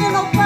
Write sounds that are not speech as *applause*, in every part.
sino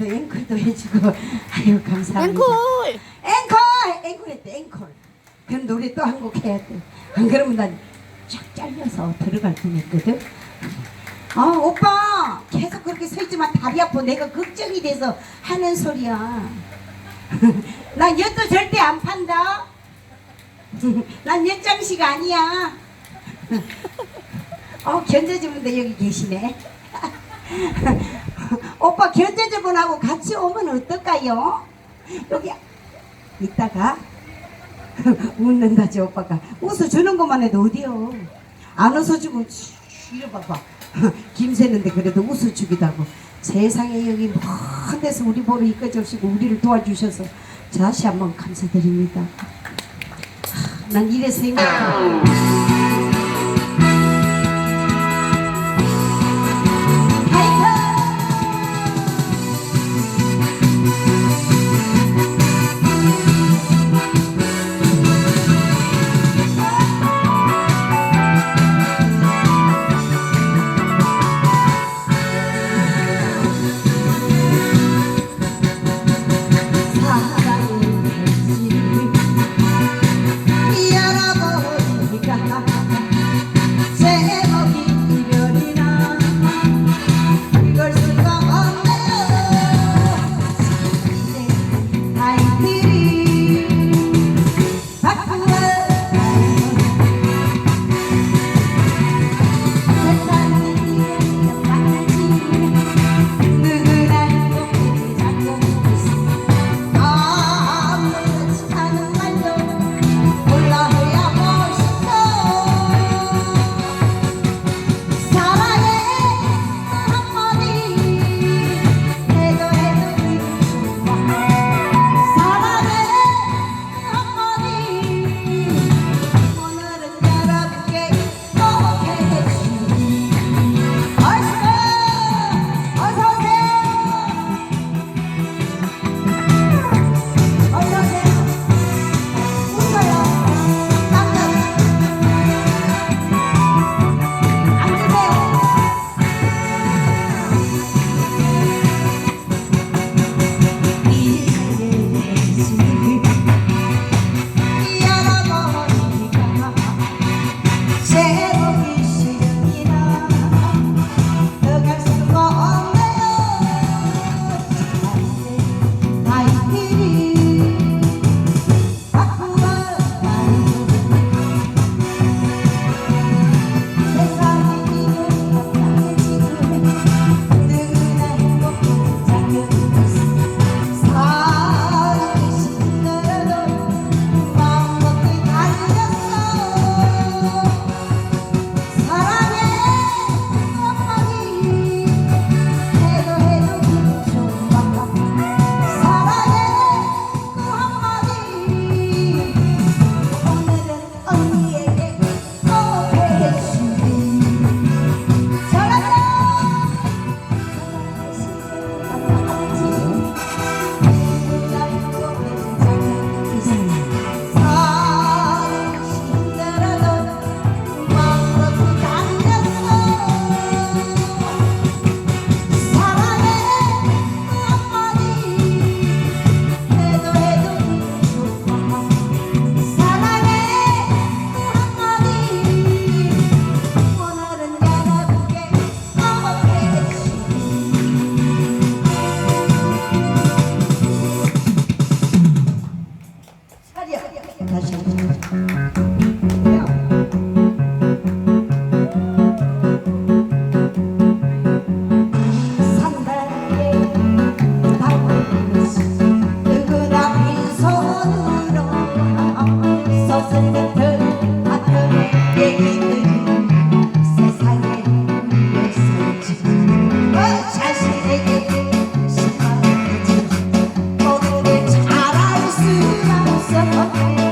그래도 앵콜도 해주고 *laughs* 아유 감사합니다. 앵콜! 앵콜! 앵콜 했대 앵콜. 그럼 노래 또 한 곡 해야 돼. 안 그러면 난 쫙 잘려서 들어갈 뻔했거든. 아 오빠 계속 그렇게 서 있지만 다리 아파 내가 걱정이 돼서 하는 소리야. *laughs* 난 엿도 절대 안 판다. *laughs* 난 엿장식 아니야. 어 견제주분도 여기 계시네. 오빠 견제주분하고 같이 오면 어떨까요? 여기 이따가 *laughs* 웃는다지 오빠가. 웃어주는 것만 해도 어디요? 안 웃어주고 이러 봐봐. *laughs* 김새는데 그래도 웃어주기도 하고. 세상에 여기 먼 데서 우리 보러 이까지 오시고 우리를 도와주셔서 다시 한번 감사드립니다. 난 이래서 행복해 Thank you.